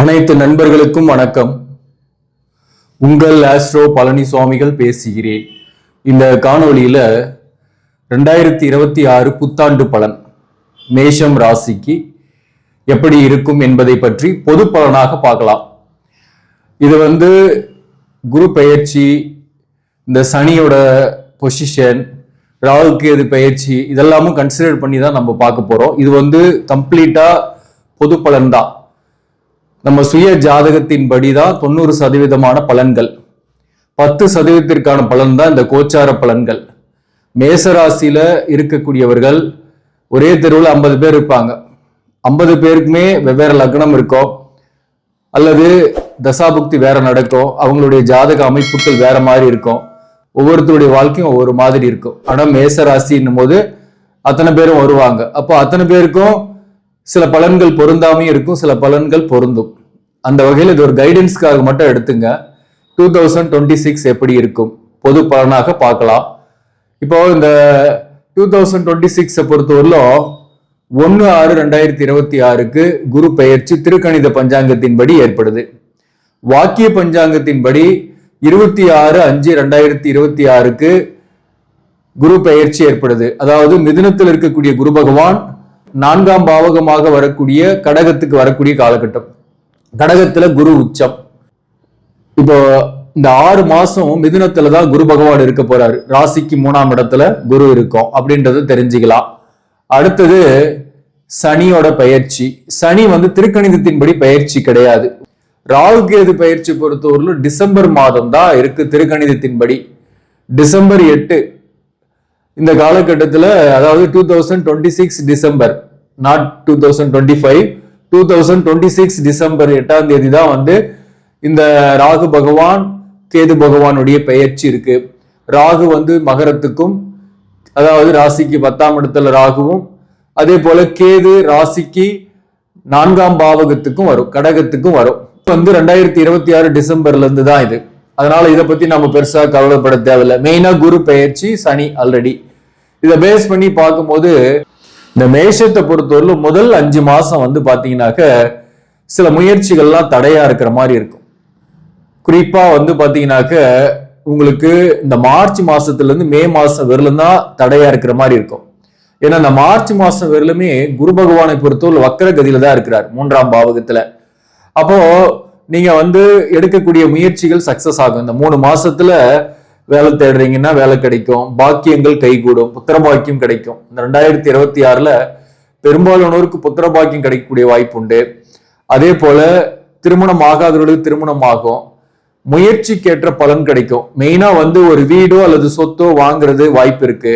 அனைத்து நண்பர்களுக்கும் வணக்கம். உங்கள் ஆஸ்ட்ரோ பழனி சுவாமிகள் பேசுகிறேன். இந்த காணொளியில் ரெண்டாயிரத்தி இருபத்தி ஆறு புத்தாண்டு பலன் மேஷம் ராசிக்கு எப்படி இருக்கும் என்பதை பற்றி பொது பலனாக பார்க்கலாம். இது வந்து குரு பயிற்சி இந்த சனியோட பொசிஷன் ராகு கேது பயிற்சி இதெல்லாமும் கன்சிடர் பண்ணி தான் நம்ம பார்க்க போகிறோம் இது வந்து கம்ப்ளீட்டாக பொது பலன் தான் நம்ம சுய ஜாதகத்தின்படி தான் தொண்ணூறு சதவீதமான பலன்கள். பத்து சதவீதத்திற்கான பலன் தான் இந்த கோச்சார பலன்கள். மேசராசியில இருக்கக்கூடியவர்கள் ஒரே தெருவில் ஐம்பது பேர் இருப்பாங்க. ஐம்பது பேருக்குமே வெவ்வேறு லக்னம் இருக்கும் அல்லது தசாபுக்தி வேற நடக்கும் அவங்களுடைய ஜாதக அமைப்புகள் வேற மாதிரி இருக்கும் ஒவ்வொருத்தருடைய வாழ்க்கையும் ஒவ்வொரு மாதிரி இருக்கும். ஆனால் மேசராசின்னும் போது அத்தனை பேரும் வருவாங்க. அப்போ அத்தனை பேருக்கும் சில பலன்கள் பொருந்தாமையும் இருக்கும் சில பலன்கள் பொருந்தும். அந்த வகையில் இது ஒரு கைடன்ஸ்க்காக மட்டும் எடுத்துங்க. டூ தௌசண்ட் டுவெண்ட்டி சிக்ஸ் எப்படி இருக்கும்? பொது பலனாக பார்க்கலாம். இப்போ இந்த டூ தௌசண்ட் டுவெண்ட்டி சிக்ஸை பொறுத்தவரையிலும் ஒன்று ஆறு ரெண்டாயிரத்தி இருபத்தி ஆறுக்கு குரு பெயர்ச்சி திருக்கணித பஞ்சாங்கத்தின்படி ஏற்படுது. வாக்கிய பஞ்சாங்கத்தின்படி இருபத்தி ஆறு அஞ்சு ரெண்டாயிரத்தி இருபத்தி ஆறுக்கு குரு பெயர்ச்சி ஏற்படுது. அதாவது மிதுனத்தில் இருக்கக்கூடிய குரு பகவான் நான்காம் பாவகமாக வரக்கூடிய கடகத்துக்கு வரக்கூடிய காலகட்டம். கடகத்துல குரு உச்சம். இப்போ இந்த ஆறு மாசம் மிதுனத்துல தான் குரு பகவான் இருக்க போறாரு. ராசிக்கு மூணாம் இடத்துல குரு இருக்கும் அப்படின்றத தெரிஞ்சுக்கலாம். அடுத்தது சனியோட பயிற்சி. சனி வந்து திருக்கணிதத்தின்படி பயிற்சி கிடையாது. ராகு கேது பயிற்சி பொறுத்தவரையிலும் டிசம்பர் மாதம் தான் இருக்கு திருக்கணிதத்தின்படி. டிசம்பர் எட்டு இந்த காலகட்டத்தில் அதாவது two thousand twenty six December not two thousand twenty five two thousand twenty six December எட்டாம் தேதி தான் வந்து இந்த ராகு பகவான் கேது பகவானுடைய பெயர்ச்சி இருக்கு. ராகு வந்து மகரத்துக்கும் அதாவது ராசிக்கு பத்தாம் இடத்துல ராகுவும் அதே போல கேது ராசிக்கு நான்காம் பாவகத்துக்கும் வரும் கடகத்துக்கும் வரும். வந்து ரெண்டாயிரத்தி இருபத்தி ஆறு டிசம்பர்ல இருந்து தான் இது. அதனால இதை பத்தி நம்ம பெருசா கவலைப்பட தேவையில்லை. மெயினா குரு பெயர்ச்சி சனி ஆல்ரெடி இதை பேஸ் பண்ணி பார்க்கும்போது இந்த மேஷத்தை பொறுத்தவரையிலும் முதல் அஞ்சு மாதம் வந்து பார்த்தீங்கன்னாக்க சில முயற்சிகள்லாம் தடையாக இருக்கிற மாதிரி இருக்கும். குறிப்பாக வந்து பார்த்தீங்கன்னாக்க உங்களுக்கு இந்த மார்ச் மாதத்துலேருந்து மே மாதம் வரலும் தான் தடையாக இருக்கிற மாதிரி இருக்கும். ஏன்னா இந்த மார்ச் மாதம் வரலுமே குரு பகவானை பொறுத்தவரை வக்கர கதியில் தான் இருக்கிறார் மூன்றாம் பாவகத்தில். அப்போது நீங்கள் வந்து எடுக்கக்கூடிய முயற்சிகள் சக்ஸஸ் ஆகும். இந்த மூணு மாதத்தில் வேலை தேடுறீங்கன்னா வேலை கிடைக்கும். பாக்கியங்கள் கைகூடும். புத்திர பாக்கியம் கிடைக்கும். இந்த ரெண்டாயிரத்தி இருபத்தி ஆறில் பெரும்பாலானோருக்கு புத்திர பாக்கியம் கிடைக்கக்கூடிய வாய்ப்பு உண்டு. அதே போல திருமணம் ஆகாதவர்களுக்கு திருமணம் ஆகும். முயற்சிக்கேற்ற பலன் கிடைக்கும். மெயினாக வந்து ஒரு வீடோ அல்லது சொத்தோ வாங்குறது வாய்ப்பு இருக்கு.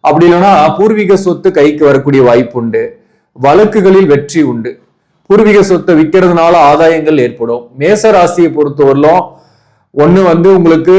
அப்படி இல்லைன்னா பூர்வீக சொத்து கைக்கு வரக்கூடிய வாய்ப்பு உண்டு. வழக்குகளில் வெற்றி உண்டு. பூர்வீக சொத்தை விற்கிறதுனால ஆதாயங்கள் ஏற்படும். மேச ராசியை பொறுத்தவரையிலும் ஒன்று வந்து உங்களுக்கு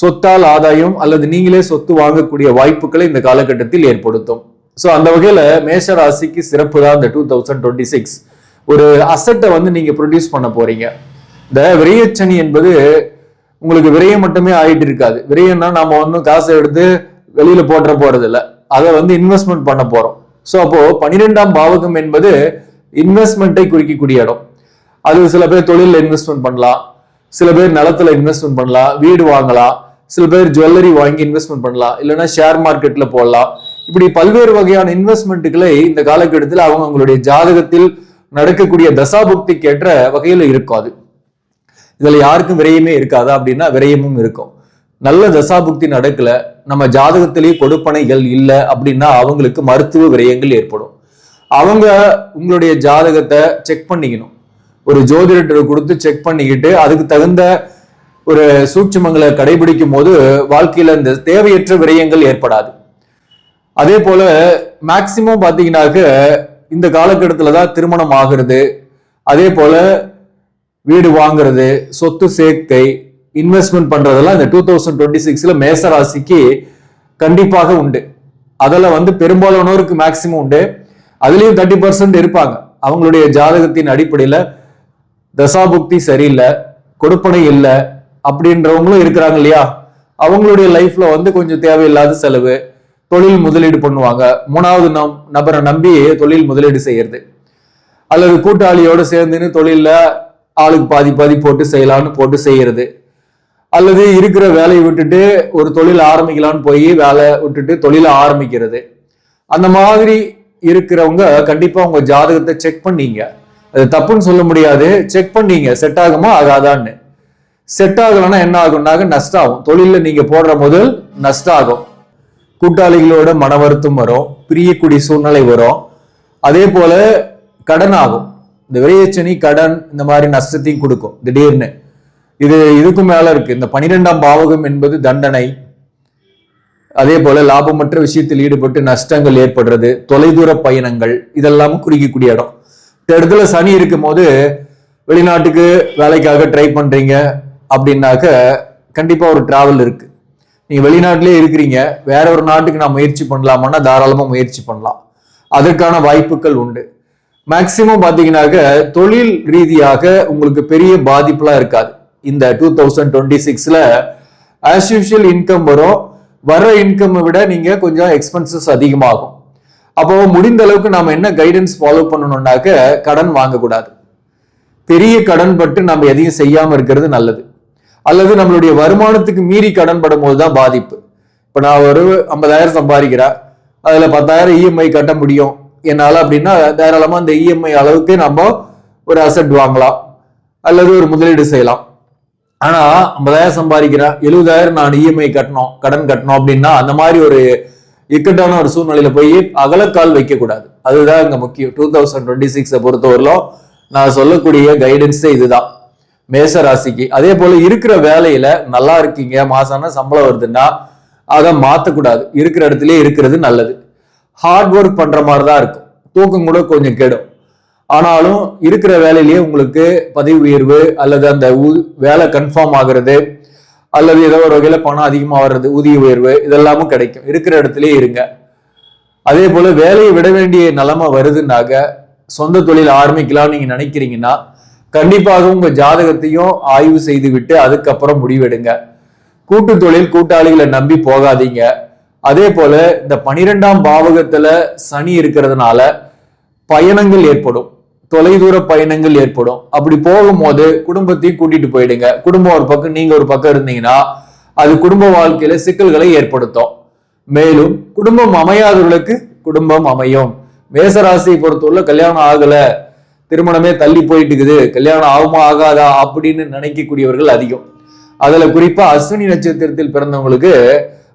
சொத்தால் ஆதாயம் அல்லது நீங்களே சொத்து வாங்கக்கூடிய வாய்ப்புகளை இந்த காலகட்டத்தில் ஏற்படுத்தும். ஸோ அந்த வகையில் மேஷ ராசிக்கு சிறப்பு தான் இந்த டூ தௌசண்ட் டுவெண்ட்டி சிக்ஸ் ஒரு அசட்டை வந்து நீங்கள் ப்ரொடியூஸ் பண்ண போறீங்க. இந்த விரையச்சனி என்பது உங்களுக்கு விரயம் மட்டுமே ஆயிட்டு இருக்காது. விரையன்னா நாம ஒன்றும் காசை எடுத்து வெளியில போட்டுற போறது அதை வந்து இன்வெஸ்ட்மெண்ட் பண்ண போறோம். ஸோ அப்போ பன்னிரெண்டாம் பாவகம் என்பது இன்வெஸ்ட்மெண்ட்டை குறிக்கக்கூடிய இடம். அது சில பேர் தொழிலில் இன்வெஸ்ட்மெண்ட் பண்ணலாம். சில பேர் நிலத்துல இன்வெஸ்ட்மெண்ட் பண்ணலாம். வீடு வாங்கலாம். சில பேர் ஜுவல்லரி வாங்கி இன்வெஸ்ட்மெண்ட் பண்ணலாம் இல்லைன்னா ஷேர் மார்க்கெட்ல போடலாம். இப்படி பல்வேறு வகையான இன்வெஸ்ட்மெண்ட்டுகளை இந்த காலகட்டத்தில் அவங்க அவங்களுடைய ஜாதகத்தில் நடக்கக்கூடிய தசாபுக்திக்கு ஏற்ற வகையில் இருக்கும் அது. இதுல யாருக்கும் விரயமே இருக்காதா அப்படின்னா விரயமும் இருக்கும். நல்ல தசாபுக்தி நடக்கல நம்ம ஜாதகத்திலேயே கொடுப்பனைகள் இல்லை அப்படின்னா அவங்களுக்கு மருத்துவ விரயங்கள் ஏற்படும். அவங்க உங்களுடைய ஜாதகத்தை செக் பண்ணிக்கணும். ஒரு ஜோதிடர் கொடுத்து செக் பண்ணிக்கிட்டு அதுக்கு தகுந்த ஒரு சூட்சுமங்களை கடைபிடிக்கும் போது வாழ்க்கையில இந்த தேவையற்ற விரயங்கள் ஏற்படாது. அதே போல மேக்சிமம் பார்த்தீங்கன்னாக்க இந்த காலகட்டத்தில் தான் திருமணம் ஆகிறது. அதே போல வீடு வாங்குறது சொத்து சேர்க்கை இன்வெஸ்ட்மெண்ட் பண்றதெல்லாம் இந்த டூ தௌசண்ட் டுவெண்ட்டி சிக்ஸ்ல மேசராசிக்கு கண்டிப்பாக உண்டு. அதில் வந்து பெரும்பாலானோருக்கு மேக்சிமம் உண்டு. அதுலேயும் தேர்ட்டி பர்சன்ட் இருப்பாங்க. அவங்களுடைய ஜாதகத்தின் அடிப்படையில் தசாபுக்தி சரியில்லை கொடுப்பனை இல்லை அப்படின்றவங்களும் இருக்கிறாங்க இல்லையா? அவங்களுடைய லைஃப்ல வந்து கொஞ்சம் தேவையில்லாத செலவு தொழில் முதலீடு பண்ணுவாங்க. மூணாவது நம் நபரை நம்பி தொழில் முதலீடு செய்யறது. அல்லது கூட்டாளியோட சேர்ந்துன்னு தொழிலில் ஆளுக்கு பாதி பாதி போட்டு செய்யலான்னு போட்டு செய்யறது. அல்லது இருக்கிற வேலையை விட்டுட்டு ஒரு தொழில் ஆரம்பிக்கலாம்னு போய் வேலை விட்டுட்டு தொழிலை ஆரம்பிக்கிறது. அந்த மாதிரி இருக்கிறவங்க கண்டிப்பா உங்க ஜாதகத்தை செக் பண்ணீங்க. அது தப்புன்னு சொல்ல முடியாது. செக் பண்ணீங்க. செட் ஆகுமா? ஆகாதான்னு. செட் ஆகலைன்னா என்ன ஆகும்னாக்க நஷ்டம் ஆகும்? தொழிலில் நீங்கள் போடுற முதல் நஷ்டம் ஆகும் கூட்டாளிகளோட மன வருத்தம் வரும். பிரியக்கூடிய சூழ்நிலை வரும். அதே போல கடன் ஆகும் இந்த விரையச்சனி கடன் இந்த மாதிரி நஷ்டத்தையும் கொடுக்கும். திடீர்னு. இது இதுக்கும் மேல இருக்கு. இந்த பனிரெண்டாம் பாவகம் என்பது தண்டனை. அதே போல லாபமற்ற விஷயத்தில் ஈடுபட்டு நஷ்டங்கள் ஏற்படுறது தொலைதூர பயணங்கள் இதெல்லாமும் குறிக்கக்கூடிய இடம். இந்த இடத்துல சனி இருக்கும் போது வெளிநாட்டுக்கு வேலைக்காக ட்ரை பண்றீங்க. அப்படின்னாக்க கண்டிப்பாக ஒரு டிராவல் இருக்கு. நீங்கள் வெளிநாட்டிலே இருக்கிறீங்க. வேற ஒரு நாட்டுக்கு நான் முயற்சி பண்ணலாமான்னா தாராளமாக முயற்சி பண்ணலாம். அதற்கான வாய்ப்புகள் உண்டு. மேக்சிமம் பார்த்தீங்கன்னாக்க தொழில் ரீதியாக உங்களுக்கு பெரிய பாதிப்புலாம் இருக்காது. இந்த டூ தௌசண்ட் டுவெண்ட்டி சிக்ஸில் ஆஸ் யூஷுவல் இன்கம் வரும் வர இன்கம்மை விட நீங்கள் கொஞ்சம் எக்ஸ்பென்சஸ் அதிகமாகும். அப்போ முடிந்த அளவுக்கு நாம் என்ன கைடன்ஸ் ஃபாலோ பண்ணணும்னாக்க கடன் வாங்கக்கூடாது. பெரிய கடன் பட்டு நம்ம எதையும் செய்யாமல் இருக்கிறது நல்லது. அல்லது நம்மளுடைய வருமானத்துக்கு மீறி கடன் படும் போதுதான் பாதிப்பு. இப்போ நான் ஒரு ஐம்பதாயிரம் சம்பாதிக்கிறேன். அதில் பத்தாயிரம் இஎம்ஐ கட்ட முடியும். என்னால் அப்படின்னா தாராளமாக அந்த இஎம்ஐ அளவுக்கு நம்ம ஒரு அசெட் வாங்கலாம். அல்லது ஒரு முதலீடு செய்யலாம். ஆனால் ஐம்பதாயிரம் சம்பாதிக்கிறேன். எழுபதாயிரம் நான் இஎம்ஐ கட்டணும் கடன் கட்டணும் அப்படின்னா அந்த மாதிரி ஒரு இக்கட்டான ஒரு சூழ்நிலையில போய் அகலக்கால் வைக்கக்கூடாது. அதுதான் இங்கே முக்கியம். டூ தௌசண்ட் டுவெண்ட்டி சிக்ஸை பொறுத்தவரையிலும் நான் சொல்லக்கூடிய கைடன்ஸே இதுதான். மேச ராசிக்கு அதே போல இருக்கிற வேலையில நல்லா இருக்கீங்க மாசான சம்பளம் வருதுன்னா அதை மாத்தக்கூடாது. இருக்கிற இடத்துலயே இருக்கிறது நல்லது. ஹார்ட் ஒர்க் பண்ற மாதிரி தான் இருக்கும். தூக்கம் கூட கொஞ்சம் கெடும். ஆனாலும் இருக்கிற வேலையிலேயே உங்களுக்கு பதவி உயர்வு அல்லது அந்த வேலை கன்ஃபார்ம் ஆகுறது அல்லது ஏதோ ஒரு வகையில பணம் அதிகமாக வர்றது ஊதிய உயர்வு இதெல்லாமும் கிடைக்கும். இருக்கிற இடத்துலயே இருங்க. அதே போல வேலையை விட வேண்டிய நிலைமை வருதுன்னாக்க சொந்த தொழில் ஆரம்பிக்கலாம்னு நீங்க நினைக்கிறீங்கன்னா கண்டிப்பாக உங்க ஜாதகத்தையும் ஆய்வு செய்து விட்டு அதுக்கப்புறம் முடிவெடுங்க. கூட்டு தொழில் கூட்டாளிகளை நம்பி போகாதீங்க. அதே போல இந்த பனிரெண்டாம் பாவகத்துல சனி இருக்கிறதுனால பயணங்கள் ஏற்படும். தொலைதூர பயணங்கள் ஏற்படும். அப்படி போகும்போது குடும்பத்தையும் கூட்டிட்டு போயிடுங்க. குடும்பம் ஒரு பக்கம் நீங்க ஒரு பக்கம் இருந்தீங்கன்னா அது குடும்ப வாழ்க்கையில சிக்கல்களை ஏற்படுத்தும். மேலும் குடும்பம் அமையாதவர்களுக்கு குடும்பம் அமையும். மேசராசியை பொறுத்தவரை கல்யாணம் ஆகலை. திருமணமே தள்ளி போயிட்டு இருக்குது கல்யாணம் ஆகுமா ஆகாதா அப்படின்னு நினைக்கக்கூடியவர்கள் அதிகம். அதுல குறிப்பா அஸ்வினி நட்சத்திரத்தில் பிறந்தவங்களுக்கு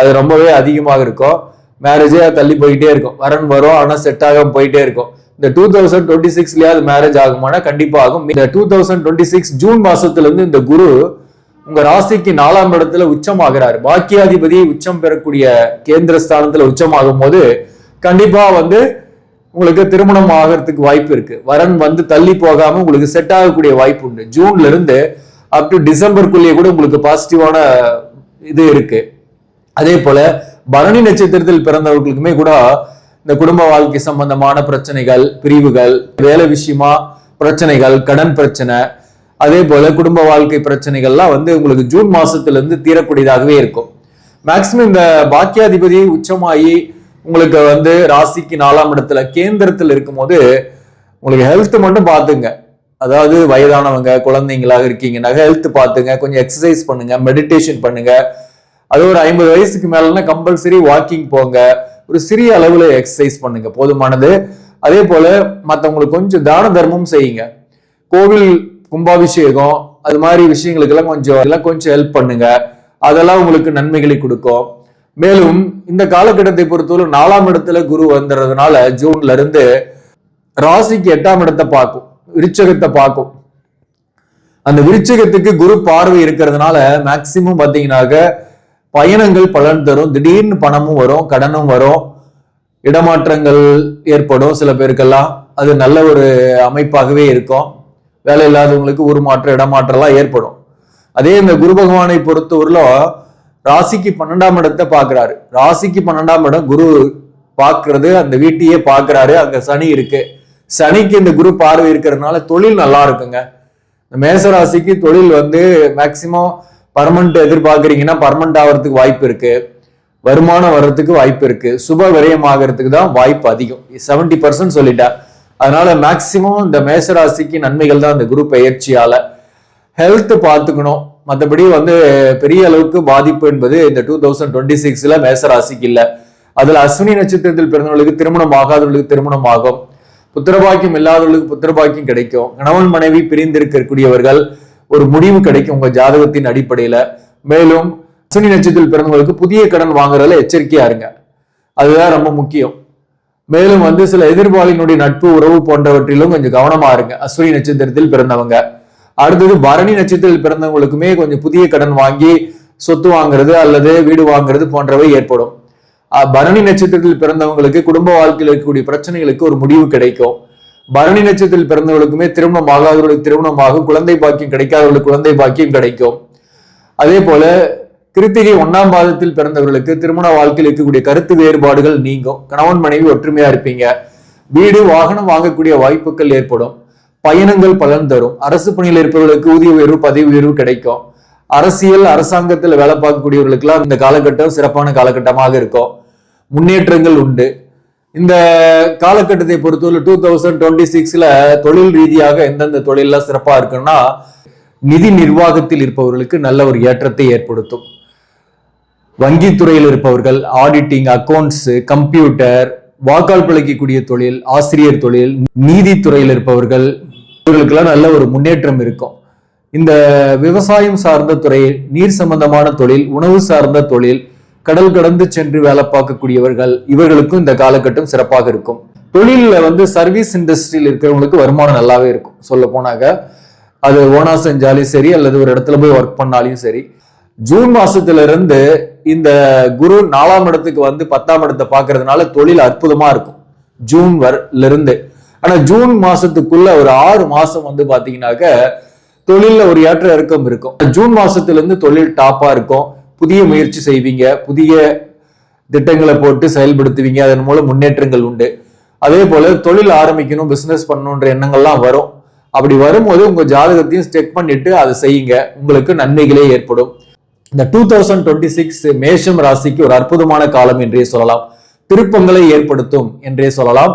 அது ரொம்பவே அதிகமாக இருக்கும். மேரேஜே தள்ளி போயிட்டே இருக்கும். வரன் வரும் ஆனா செட் ஆகாம போயிட்டே இருக்கும். இந்த டூ தௌசண்ட் டுவெண்ட்டி சிக்ஸ்லயாவது மேரேஜ் ஆகுமானா கண்டிப்பா ஆகும். இந்த two thousand twenty six June மாசத்துல இருந்து இந்த குரு உங்க ராசிக்கு நாலாம் இடத்துல உச்சமாகிறார். பாக்கியாதிபதி உச்சம் பெறக்கூடிய கேந்திர ஸ்தானத்துல உச்சமாகும் போது கண்டிப்பா வந்து உங்களுக்கு திருமணம் ஆகிறதுக்கு வாய்ப்பு இருக்கு. வரன் வந்து தள்ளி போகாம உங்களுக்கு செட் ஆகக்கூடிய வாய்ப்பு உண்டு. ஜூன்ல இருந்து அப் டு டிசம்பருக்குள்ளேயே கூட உங்களுக்கு பாசிட்டிவான இது இருக்கு. அதே போல பரணி நட்சத்திரத்தில் பிறந்தவர்களுக்குமே கூட இந்த குடும்ப வாழ்க்கை சம்பந்தமான பிரச்சனைகள் பிரிவுகள் வேலை விஷயமா பிரச்சனைகள் கடன் பிரச்சனை அதே போல குடும்ப வாழ்க்கை பிரச்சனைகள்லாம் வந்து உங்களுக்கு ஜூன் மாசத்துல இருந்து தீரக்கூடியதாகவே இருக்கும். மேக்சிமம் இந்த பாக்கியாதிபதி உச்சமாயி உங்களுக்கு வந்து ராசிக்கு நாலாம் இடத்துல கேந்திரத்தில் இருக்கும்போது உங்களுக்கு ஹெல்த் மட்டும் பார்த்துங்க. அதாவது வயதானவங்க குழந்தைங்களாக இருக்கீங்கன்னா ஹெல்த் பார்த்துங்க கொஞ்சம் எக்ஸசைஸ் பண்ணுங்க மெடிடேஷன் பண்ணுங்க. அது ஒரு ஐம்பது வயசுக்கு மேலனா கம்பல்சரி வாக்கிங் போங்க. ஒரு சிறிய அளவில் எக்ஸசைஸ் பண்ணுங்க போதுமானது. அதே போல மற்றவங்களுக்கு கொஞ்சம் தான தர்மம் செய்யுங்க. கோவில் கும்பாபிஷேகம் அது மாதிரி விஷயங்களுக்கெல்லாம் கொஞ்சம் எல்லாம் கொஞ்சம் ஹெல்ப் பண்ணுங்க. அதெல்லாம் உங்களுக்கு நன்மைகளை கொடுக்கும். மேலும் இந்த காலகட்டத்தை பொறுத்தவரை நாலாம் இடத்துல குரு வந்துடுறதுனால ஜூன்ல இருந்து ராசிக்கு எட்டாம் இடத்தை பார்க்கும் விருச்சகத்தை பார்க்கும். அந்த விருச்சகத்துக்கு குரு பார்வை இருக்கிறதுனால மேக்சிமம் பாத்தீங்கன்னாக்க பயணங்கள் பலன் தரும் திடீர்னு பணமும் வரும் கடனும் வரும் இடமாற்றங்கள் ஏற்படும் சில பேருக்கெல்லாம். அது நல்ல ஒரு அமைப்பாகவே இருக்கும். வேலை இல்லாதவங்களுக்கு ஊர் மாற்றம் இடமாற்றம்லாம் ஏற்படும். அதே இந்த குரு பகவானை பொறுத்தவரையிலும் ராசிக்கு பன்னெண்டாம் இடத்தை பார்க்குறாரு. ராசிக்கு பன்னெண்டாம் இடம் குரு பார்க்கிறது அந்த வீட்டையே பார்க்குறாரு. அங்க சனி இருக்கு. சனிக்கு இந்த குரு பார்வை இருக்கிறதுனால தொழில் நல்லா இருக்குங்க. இந்த மேச ராசிக்கு தொழில் வந்து மேக்சிமம் பர்மனண்ட் எதிர்பார்க்குறீங்கன்னா பர்மனண்ட் ஆகிறதுக்கு வாய்ப்பு இருக்கு. வருமானம் வர்றதுக்கு வாய்ப்பு இருக்கு. சுப விரயம் ஆகிறதுக்கு தான் வாய்ப்பு அதிகம். செவன்டி பர்சன்ட் சொல்லிட்டேன் அதனால மேக்சிமம் இந்த மேசராசிக்கு நன்மைகள் தான் இந்த குரு பயிற்சியால. ஹெல்த் பார்த்துக்கணும். மற்றபடி வந்து பெரிய அளவுக்கு பாதிப்பு என்பது இந்த டூ தௌசண்ட் டுவெண்ட்டி சிக்ஸ்ல மேசராசிக்கு இல்லை அதுல அஸ்வினி நட்சத்திரத்தில் பிறந்தவர்களுக்கு திருமணம் ஆகாதவர்களுக்கு திருமணம் ஆகும். புத்திரபாக்கியம் இல்லாதவர்களுக்கு புத்திரபாக்கியம் கிடைக்கும். கணவன் மனைவி பிரிந்திருக்கக்கூடியவர்கள் ஒரு முடிவு கிடைக்கும் உங்க ஜாதகத்தின் அடிப்படையில. மேலும் அஸ்வினி நட்சத்திரத்தில் பிறந்தவங்களுக்கு புதிய கடன் வாங்குறதுல எச்சரிக்கையா இருங்க. அதுதான் ரொம்ப முக்கியம். மேலும் வந்து சில எதிர்பாலினுடைய நட்பு உறவு போன்றவற்றிலும் கொஞ்சம் கவனமா இருங்க. அஸ்வினி நட்சத்திரத்தில் பிறந்தவங்க. அடுத்தது பரணி நட்சத்திரத்தில் பிறந்தவங்களுக்குமே கொஞ்சம் புதிய கடன் வாங்கி சொத்து வாங்குறது அல்லது வீடு வாங்குறது போன்றவை ஏற்படும். பரணி நட்சத்திரத்தில் பிறந்தவங்களுக்கு குடும்ப வாழ்க்கையில் இருக்கக்கூடிய பிரச்சனைகளுக்கு ஒரு முடிவு கிடைக்கும். பரணி நட்சத்திரத்தில் பிறந்தவர்களுக்குமே திருமணம் ஆகாதவர்களுக்கு திருமணமாக குழந்தை பாக்கியம் கிடைக்காதவர்களுக்கு குழந்தை பாக்கியம் கிடைக்கும். அதே போல கிருத்திகை ஒன்னாம் பாதத்தில் பிறந்தவர்களுக்கு திருமண வாழ்க்கையில் இருக்கக்கூடிய கருத்து வேறுபாடுகள் நீங்கும். கணவன் மனைவி ஒற்றுமையா இருப்பீங்க. வீடு வாகனம் வாங்கக்கூடிய வாய்ப்புகள் ஏற்படும். பயணங்கள் பலன் தரும். அரசு பணியில் இருப்பவர்களுக்கு ஊதிய உயர்வு பதவி உயர்வு கிடைக்கும். அரசியல் அரசாங்கத்தில் வேலை பார்க்கக்கூடியவர்களுக்கெல்லாம் இந்த காலகட்டம் சிறப்பான காலகட்டமாக இருக்கும். முன்னேற்றங்கள் உண்டு. இந்த காலகட்டத்தை பொறுத்தவரை டூ தௌசண்ட் டுவெண்ட்டி சிக்ஸ்ல தொழில் ரீதியாக எந்தெந்த தொழிலெல்லாம் சிறப்பாக இருக்குன்னா நிதி நிர்வாகத்தில் இருப்பவர்களுக்கு நல்ல ஒரு ஏற்றத்தை ஏற்படுத்தும். வங்கித்துறையில் இருப்பவர்கள் ஆடிட்டிங் அக்கௌண்ட்ஸு கம்ப்யூட்டர் வாக்கால் பிழைக்கக்கூடிய தொழில் ஆசிரியர் தொழில் நீதித்துறையில் இருப்பவர்கள் இவர்களுக்கெல்லாம் நல்ல ஒரு முன்னேற்றம் இருக்கும். இந்த விவசாயம் சார்ந்த துறை நீர் சம்பந்தமான தொழில் உணவு சார்ந்த தொழில் கடல் கடந்து சென்று வேலை பார்க்கக்கூடியவர்கள் இவர்களுக்கும் இந்த காலகட்டம் சிறப்பாக இருக்கும். தொழிலில் வந்து சர்வீஸ் இண்டஸ்ட்ரியில் இருக்கிறவங்களுக்கு வருமானம் நல்லாவே இருக்கும். சொல்ல போனாக்க அது ஓனா செஞ்சாலும் சரி அல்லது ஒரு இடத்துல போய் ஒர்க் பண்ணாலும் சரி. ஜூன் மாசத்துல இருந்து இந்த குரு நாலாம் இடத்துக்கு வந்து பத்தாம் இடத்தை பார்க்கறதுனால தொழில் அற்புதமா இருக்கும். ஜூன் வரல இருந்து ஆனா ஜூன் மாசத்துக்குள்ள ஒரு ஆறு மாசம் வந்து பாத்தீங்கன்னாக்க தொழில ஒரு ஏற்ற இறக்கம் இருக்கும். ஜூன் மாசத்துல இருந்து தொழில் டாப்பா இருக்கும். புதிய முயற்சி செய்வீங்க. புதிய திட்டங்களை போட்டு செயல்படுத்துவீங்க. அதன் மூலம் முன்னேற்றங்கள் உண்டு. அதே போல தொழில் ஆரம்பிக்கணும் பிசினஸ் பண்ணணுன்ற எண்ணங்கள்லாம் வரும். அப்படி வரும்போது உங்க ஜாதகத்தையும் செக் பண்ணிட்டு அதை செய்யுங்க. உங்களுக்கு நன்மைகளே ஏற்படும். இந்த டூ தௌசண்ட் டுவெண்ட்டி சிக்ஸ் மேஷம் ராசிக்கு ஒரு அற்புதமான காலம் என்றே சொல்லலாம். திருப்பங்களை ஏற்படுத்தும் என்றே சொல்லலாம்.